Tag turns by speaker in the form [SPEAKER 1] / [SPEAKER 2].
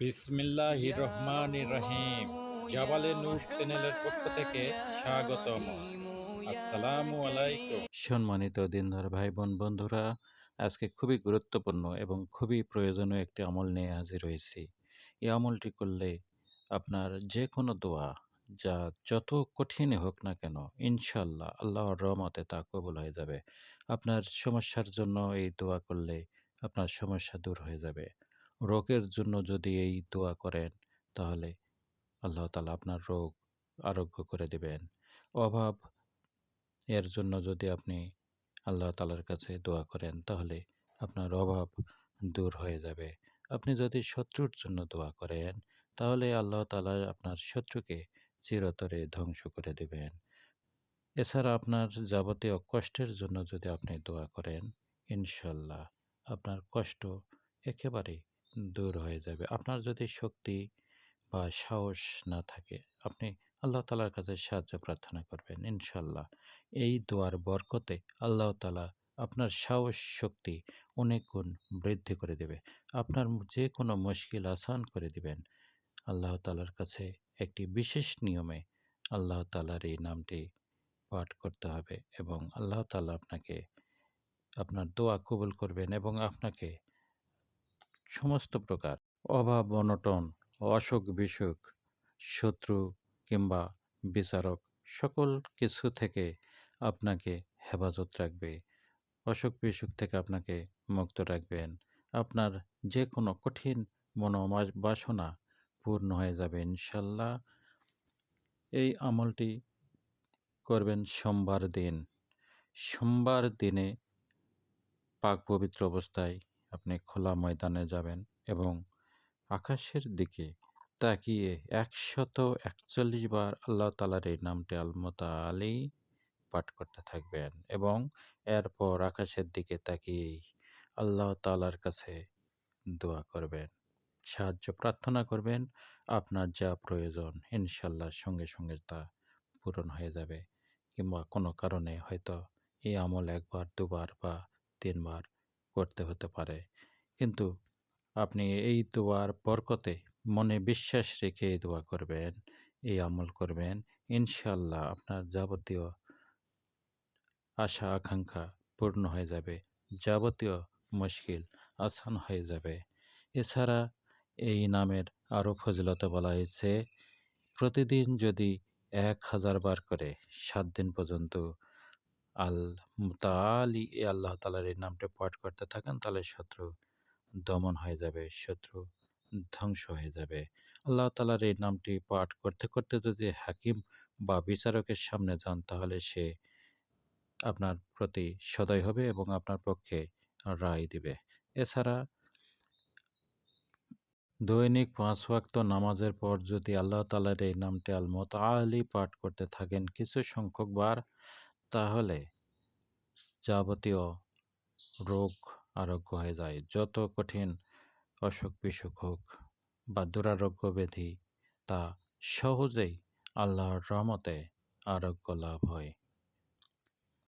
[SPEAKER 1] বিসমিল্লাহ রহমান রহিম। জাবালে নূর চ্যানেলের পক্ষ থেকে স্বাগতম। আসসালামু আলাইকুম।
[SPEAKER 2] সম্মানিত দিনদার ভাই বোন বন্ধুরা আজকে খুবই গুরুত্বপূর্ণ এবং খুবই প্রয়োজনীয় একটি আমল নিয়ে হাজির হয়েছি। এই আমলটি করলে আপনার যে কোনো দোয়া যা যত কঠিনই হোক না কেন ইনশাল্লাহ আল্লাহর রহমতে তা কবুল হয়ে যাবে। আপনার সমস্যার জন্য এই দোয়া করলে আপনার সমস্যা দূর হয়ে যাবে। রোগের জন্য যদি এই দোয়া করেন, তাহলে আল্লাহ তালা আপনার রোগ আরোগ্য করে দেবেন। অভাব এর জন্য যদি আপনি আল্লাহ তালার কাছে দোয়া করেন, তাহলে আপনার অভাব দূর হয়ে যাবে। আপনি যদি শত্রুর জন্য দোয়া করেন, তাহলে আল্লাহ তালা আপনার শত্রুকে চিরতরে ধ্বংস করে দেবেন। এছাড়া আপনার যাবতীয় কষ্টের জন্য যদি আপনি দোয়া করেন, ইনশাল্লাহ আপনার কষ্ট একেবারে দূর হয়ে যাবে। আপনার যদি শক্তি বা সাহস না থাকে, আপনি আল্লাহ তালার কাছে সাহায্য প্রার্থনা করবেন ইনশাল্লাহ এই দোয়ার বরকতে আল্লাহ তালা আপনার সাহস, শক্তি অনেক গুণ বৃদ্ধি করে দেবে। আপনার যে কোনো মুশকিল আসান করে দিবেন। আল্লাহ তালার কাছে একটি বিশেষ নিয়মে আল্লাহ তালার এই নামটি পাঠ করতে হবে এবং আল্লাহ তালা আপনাকে, আপনার দোয়া কবুল করবেন এবং আপনাকে সমস্ত প্রকার অভাব, অনটন, অসুখ, বিসুখ, শত্রু কিংবা বিচারক সকল কিছু থেকে আপনাকে হেফাজত রাখবে। অসুখ, বিসুখ থেকে আপনাকে মুক্ত রাখবেন। আপনার যে কোনো কঠিন মনোমাস বাসনা পূর্ণ হয়ে যাবে, ইনশাল্লাহ। এই আমলটি করবেন সোমবার দিন। সোমবার দিনে পাক পবিত্র অবস্থায় আপনি খোলা ময়দানে যাবেন এবং আকাশের দিকে তাকিয়ে একশত একচল্লিশ বার আল্লাহ তালার এই নামটি আলমতা আলী পাঠ করতে থাকবেন এবং এরপর আকাশের দিকে তাকিয়েই আল্লাহ তালার কাছে দোয়া করবেন। সাহায্য, প্রার্থনা করবেন, আপনার যা প্রয়োজন ইনশাল্লাহ সঙ্গে সঙ্গে তা পূরণ হয়ে যাবে। কিংবা কোনো কারণে হয়তো এই আমল একবার, দুবার বা তিনবার করতে হতে পারে। কিন্তু আপনি এই দোয়ার বরকতে মনে বিশ্বাস রেখে এই দোয়া করবেন, এই আমল করবেন। ইনশাল্লাহ আপনার যাবতীয় আশা, আকাঙ্ক্ষা পূর্ণ হয়ে যাবে, যাবতীয় মুশকিল আসান হয়ে যাবে। এছাড়া এই নামের আরও ফজিলত বলা হয়েছে, প্রতিদিন যদি এক হাজার বার করে সাত দিন পর্যন্ত আল মুতালি এ আল্লাহ তালার এই নামটা পাঠ করতে থাকেন, তাহলে শত্রু দমন হয়ে যাবে, শত্রু ধ্বংস হয়ে যাবে। আল্লাহ তালার এই নামটি পাঠ করতে করতে যদি হাকিম বা বিচারকের সামনে যান, তাহলে সে আপনার প্রতি সদয় হবে এবং আপনার পক্ষে রায় দিবে। এছাড়া দৈনিক পাঁচ ওয়াক্ত নামাজের পর যদি আল্লাহ তালার এই নামটি আল আলি পাঠ করতে থাকেন, কিছু সংখ্যক বার তাহলে যাবতীয় রোগ আরোগ্য হয়ে যায়। যত কঠিন অসুখ বিসুখ হোক বা দুরারোগ্য ব্যাধি, তা সহজেই আল্লাহর রহমতে আরোগ্য লাভ হয়।